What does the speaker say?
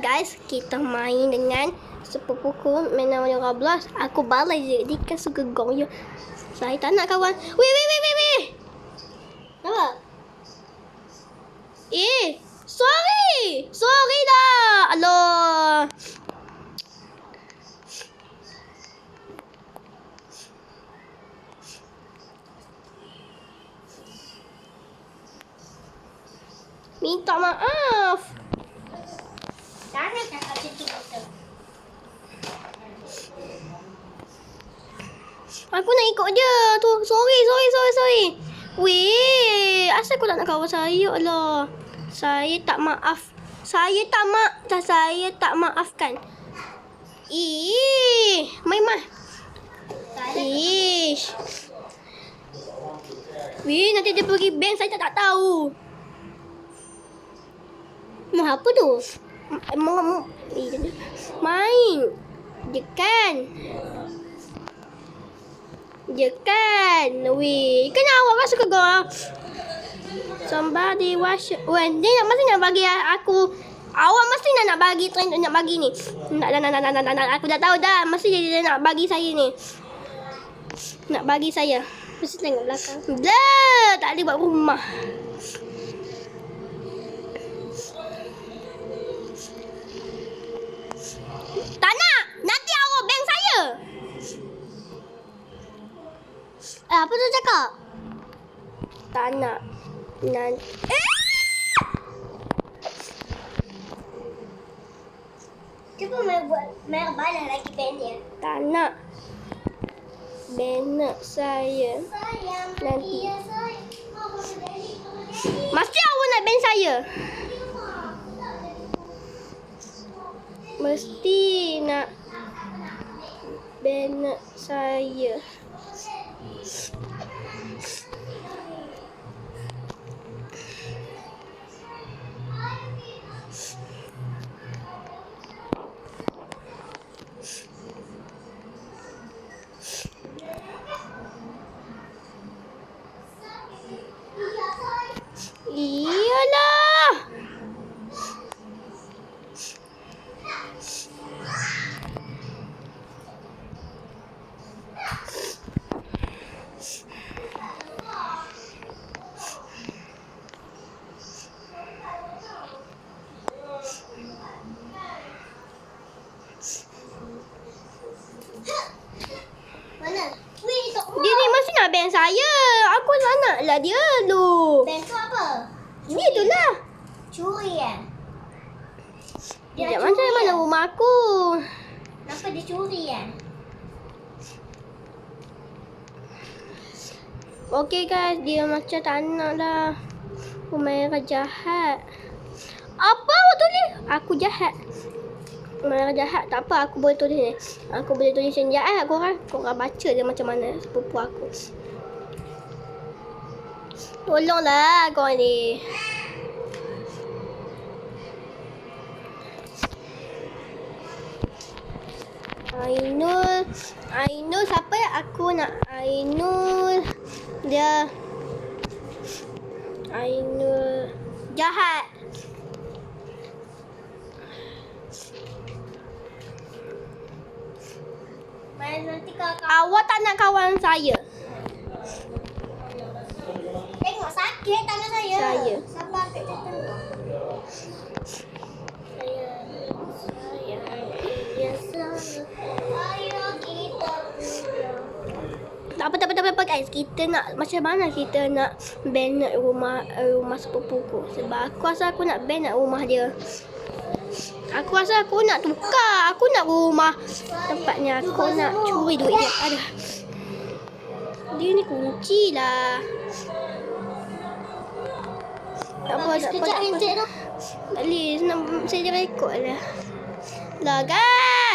guys, kita main dengan sepupuku main nama Roblox. Aku balai je, dia kan suka gong je. Saya tak nak kawan. Weh, weh, weh, weh, weh. Apa? Eh, sorry. Sorry dah. Alah. Minta maaf. Sana cakap macam tu betul. Aku nak ikut je. Tu, sorry, sorry, sorry, sorry. Weh, asal kau tak nak kawan saya lah. Saya tak maaf. Saya tak mak, saya tak maafkan. Ih, main mah. Ish. Weh, nanti dia pergi bank saya tak, tak tahu. Mau apa tu? Main. Dia kan. Dia kan. Weh, kan awak masuk ke gol. Somebody wash. Weh, dia nak mesti nak bagi aku. Awak mesti nak nak bagi trend nak bagi ni. Nak nak nak, nak, nak. Aku dah tahu dah. Mesti dia, dia nak bagi saya ni. Nak bagi saya. Mesti tengok belakang. Dah, tak boleh buat rumah. Tak nak. Nanti awak bank saya. Eh, apa tu cakap? Tak nak. Eh! Cuba main buat main balas lagi dia. Tak nak. Banner saya. Nanti. Mesti awak nak bank saya. Mesti nak banner saya. Nak bank saya. Aku tak nak lah dia tu. Band tu apa? Ini itulah. Curi eh? Dia macam mana rumah aku. Kenapa dia curi eh? Okey guys, dia macam tak nak lah. Humaira jahat. Apa awak tulis? Aku jahat. Humaira jahat. Tak apa, aku boleh tulis ni. Aku boleh tulis yang jahat. Korang, korang baca dia macam mana sepupu aku. Tolonglah korang ni. Ainul Ainul siapa ya aku nak Ainul dia Ainul jahat nanti kau kau awak tak nak kawan saya tengok sakit tangan saya. Saya. Sabar kat jantung. Saya. Saya. Biasa. Ayo kita pulang. tak apa tak apa tak apa, tak apa guys kita nak macam mana kita nak banner rumah rumah sepupuku sebab aku rasa aku nak banner rumah dia Aku rasa aku nak tukar. Aku nak rumah tempatnya. Aku nak curi duit dia. Ada. Dia ni kunci lah. Tak apa, tak apa, tak apa. tu. Tak boleh. Saya rekod lah. Lah guys.